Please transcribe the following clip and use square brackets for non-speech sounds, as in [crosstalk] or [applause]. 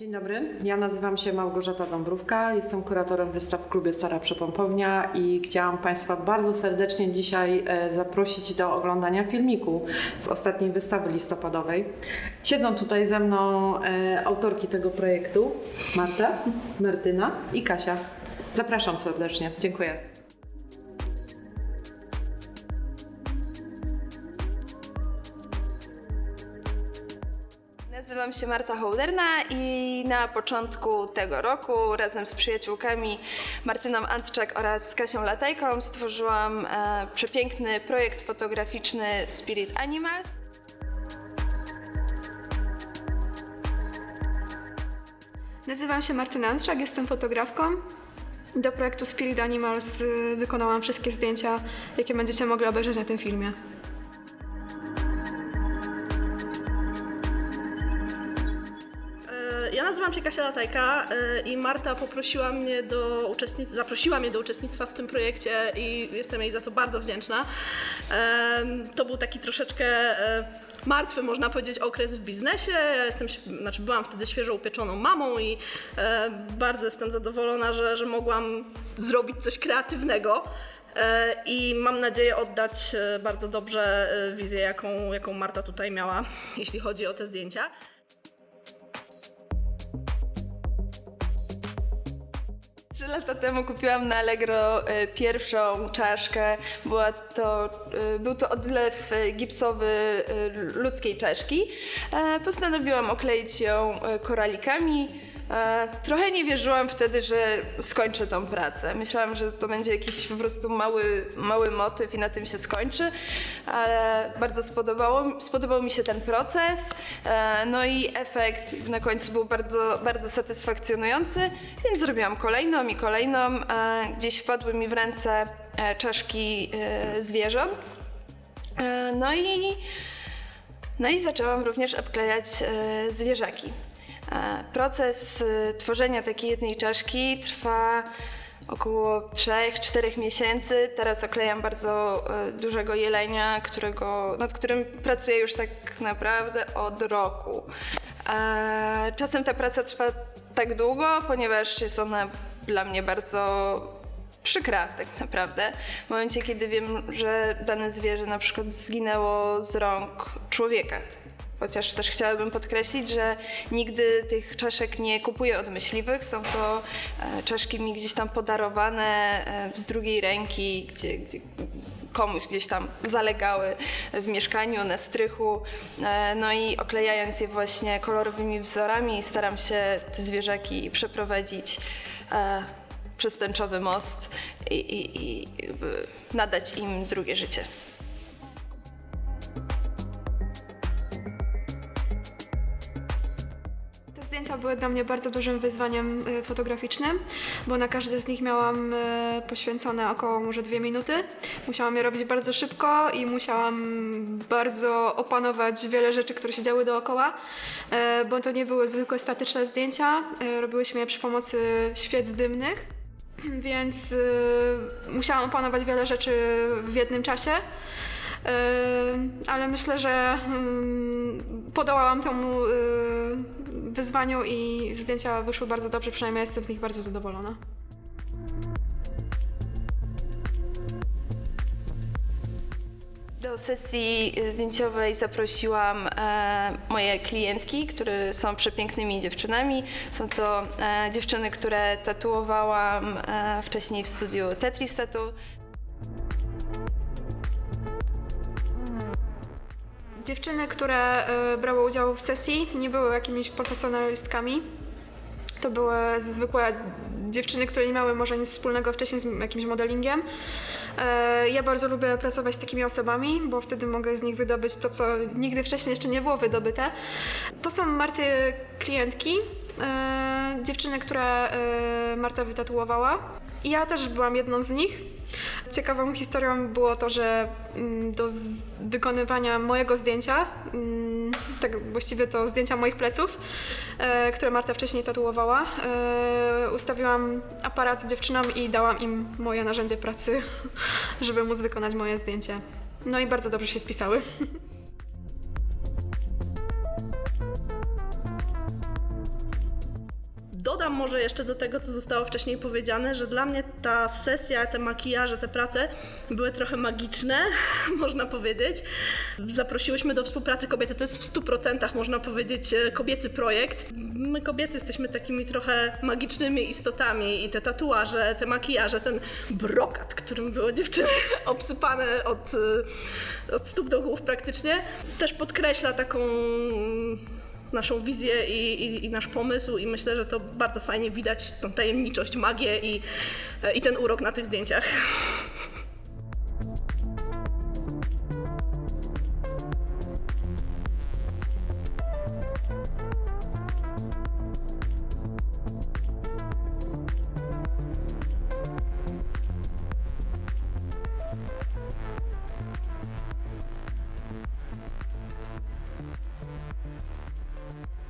Dzień dobry, ja nazywam się Małgorzata Dąbrówka, jestem kuratorem wystaw w klubie Stara Przepompownia i chciałam Państwa bardzo serdecznie dzisiaj e, zaprosić do oglądania filmiku z ostatniej wystawy listopadowej. Siedzą tutaj ze mną e, autorki tego projektu, Marta, Martyna i Kasia. Zapraszam serdecznie, dziękuję. Nazywam się Marta Hołderna i na początku tego roku razem z przyjaciółkami Martyną Antczak oraz Kasią Latajką stworzyłam e, przepiękny projekt fotograficzny Spirit Animals. Nazywam się Martyna Antrzak, jestem fotografką. Do projektu Spirit Animals y, wykonałam wszystkie zdjęcia, jakie będziecie mogli obejrzeć na tym filmie. Nazywam się Kasia Latajka e, i Marta poprosiła mnie do uczestnic- zaprosiła mnie do uczestnictwa w tym projekcie i jestem jej za to bardzo wdzięczna. To był taki troszeczkę e, martwy, można powiedzieć, okres w biznesie. Ja jestem, znaczy byłam wtedy świeżo upieczoną mamą i e, bardzo jestem zadowolona, że, że mogłam zrobić coś kreatywnego. I mam nadzieję oddać bardzo dobrze wizję, jaką, jaką Marta tutaj miała, [laughs] jeśli chodzi o te zdjęcia. Trzy lata temu kupiłam na Allegro e, pierwszą czaszkę. Była to, e, był to odlew e, gipsowy ludzkiej czaszki. Postanowiłam okleić ją koralikami. E, Trochę nie wierzyłam wtedy, że skończę tą pracę. Myślałam, że to będzie jakiś po prostu mały, mały motyw i na tym się skończy, ale bardzo spodobało, spodobał mi się ten proces. E, No i efekt na końcu był bardzo, bardzo satysfakcjonujący, więc zrobiłam kolejną i kolejną. E, Gdzieś wpadły mi w ręce czaszki zwierząt. No i no i zaczęłam również obklejać zwierzaki. E, proces e, tworzenia takiej jednej czaszki trwa około 3-4 miesięcy. Teraz oklejam bardzo e, dużego jelenia, którego, nad którym pracuję już tak naprawdę od roku. E, czasem ta praca trwa tak długo, ponieważ jest ona dla mnie bardzo przykra tak naprawdę. W momencie, kiedy wiem, że dane zwierzę na przykład zginęło z rąk człowieka. Chociaż też chciałabym podkreślić, że nigdy tych czaszek nie kupuję od myśliwych. Są to e, czaszki mi gdzieś tam podarowane e, z drugiej ręki, gdzie, gdzie komuś gdzieś tam zalegały w mieszkaniu, na strychu. E, No i oklejając je właśnie kolorowymi wzorami, staram się te zwierzaki przeprowadzić przez tęczowy most i, i, i nadać im drugie życie. Były dla mnie bardzo dużym wyzwaniem y, fotograficznym, bo na każde z nich miałam y, poświęcone około może dwie minuty. Musiałam je robić bardzo szybko i musiałam bardzo opanować wiele rzeczy, które się działy dookoła, y, bo to nie były zwykłe statyczne zdjęcia. Robiłyśmy je przy pomocy świec dymnych. [clears throat] Więc musiałam opanować wiele rzeczy w jednym czasie. Ale myślę, że y, podołałam temu wyzwaniu i zdjęcia wyszły bardzo dobrze, przynajmniej jestem z nich bardzo zadowolona. Do sesji zdjęciowej zaprosiłam e, moje klientki, które są przepięknymi dziewczynami. Są to e, dziewczyny, które tatuowałam e, wcześniej w studiu Tetris Tattoo. Dziewczyny, które y, brały udział w sesji, nie były jakimiś profesjonalistkami. To były zwykłe dziewczyny, które nie miały może nic wspólnego wcześniej z jakimś modelingiem. E, Ja bardzo lubię pracować z takimi osobami, bo wtedy mogę z nich wydobyć to, co nigdy wcześniej jeszcze nie było wydobyte. To są Marty klientki, e, dziewczyny, które e, Marta wytatuowała. I ja też byłam jedną z nich. Ciekawą historią było to, że mm, do wykonywania mojego zdjęcia, mm, tak właściwie to zdjęcia moich pleców, e, które Marta wcześniej tatuowała, e, ustawiłam aparat dziewczynom i dałam im moje narzędzie pracy, [laughs] żeby móc wykonać moje zdjęcie. No i bardzo dobrze się spisały. [laughs] dodam może jeszcze do tego, co zostało wcześniej powiedziane, że dla mnie ta sesja, te makijaże, te prace były trochę magiczne, [laughs] można powiedzieć. Zaprosiłyśmy do współpracy kobiety, to jest w 100% można powiedzieć e, kobiecy projekt. My kobiety jesteśmy takimi trochę magicznymi istotami i te tatuaże, te makijaże, ten brokat, którym były dziewczyny [laughs] obsypane od, e, od stóp do głów praktycznie, też podkreśla taką naszą wizję i, i, i nasz pomysł i myślę, że to bardzo fajnie widać tą tajemniczość, magię i, i ten urok na tych zdjęciach. Bye.